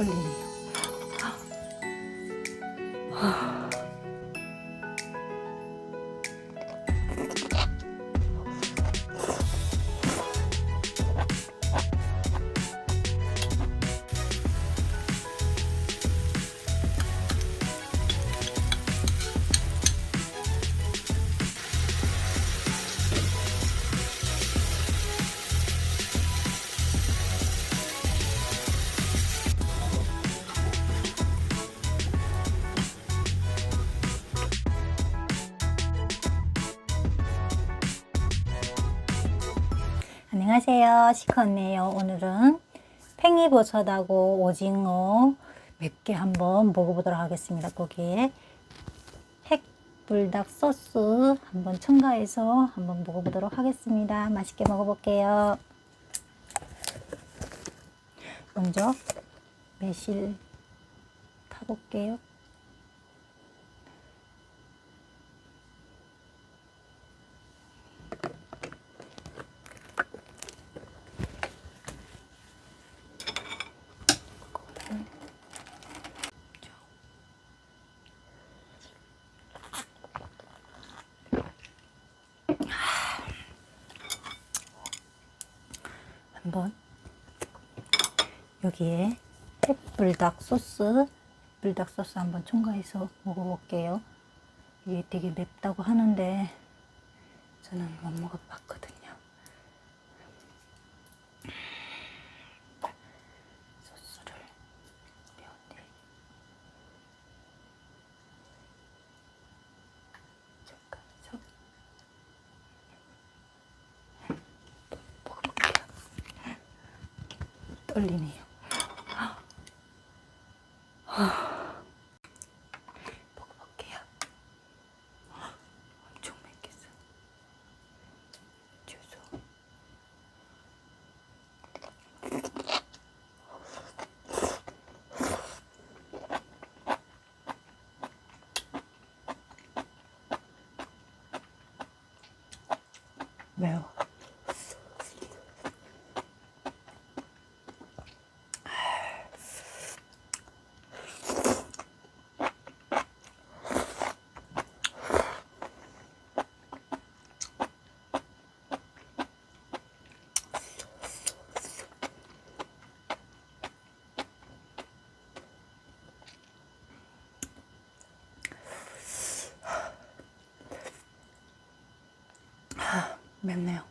떨리네요. 안녕하세요. 시커네요. 오늘은 팽이버섯하고 오징어 맵게 한번 먹어보도록 하겠습니다. 거기에 핵불닭 소스 한번 첨가해서 한번 먹어보도록 하겠습니다. 맛있게 먹어볼게요. 먼저 매실 타볼게요. 한번 여기에 햇불닭 소스 불닭 소스 한번 첨가해서 먹어볼게요. 이게 되게 맵다고 하는데 저는 못 먹어봤거든요. 소스를 매운데 잠깐 저 먹어볼게요. 떨리네요. 먹어볼게요. 엄청 맵겠어. 주소. 매워. 맵네요.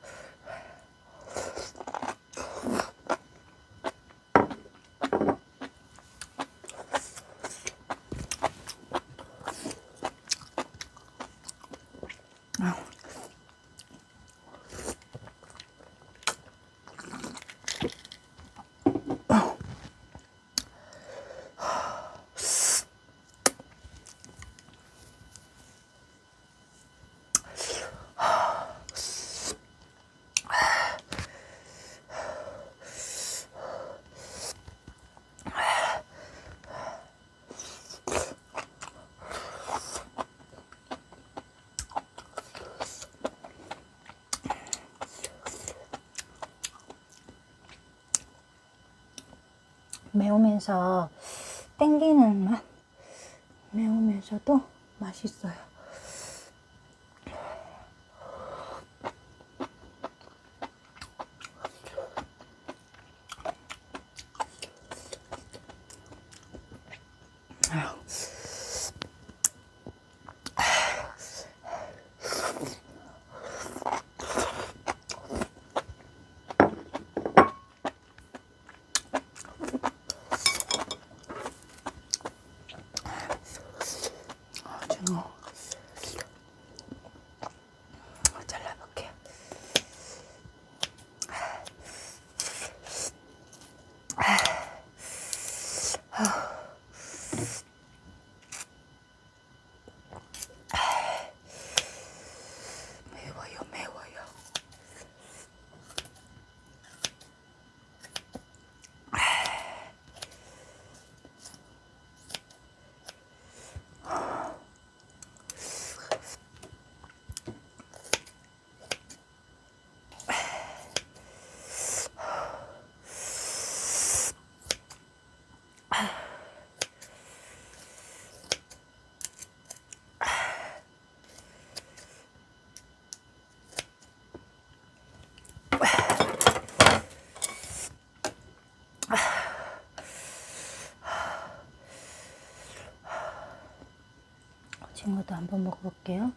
매우면서 땡기는 맛. 매우면서도 맛있어요 아유. 오징어 친구도 한번 먹어볼게요.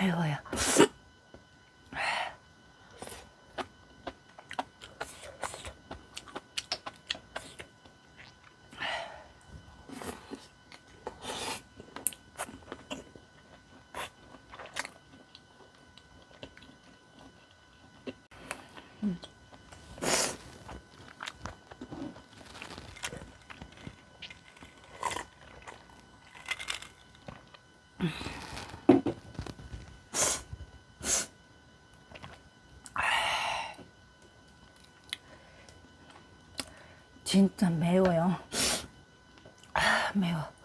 매워요. 진짜 매워요. 아, 매워.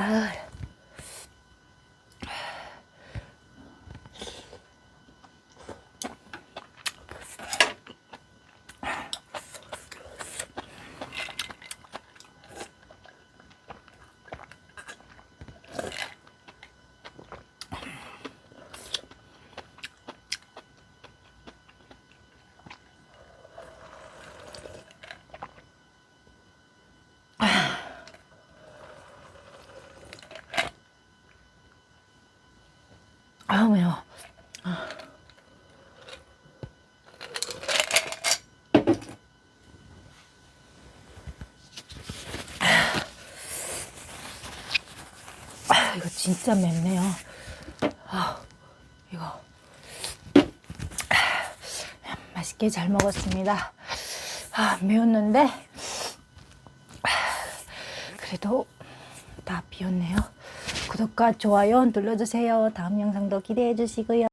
아, 아 매워. 아, 이거 진짜 맵네요. 아, 이거 아, 맛있게 잘 먹었습니다. 아, 매웠는데 아, 그래도 다 비웠네요. 구독과 좋아요 눌러주세요. 다음 영상도 기대해 주시고요.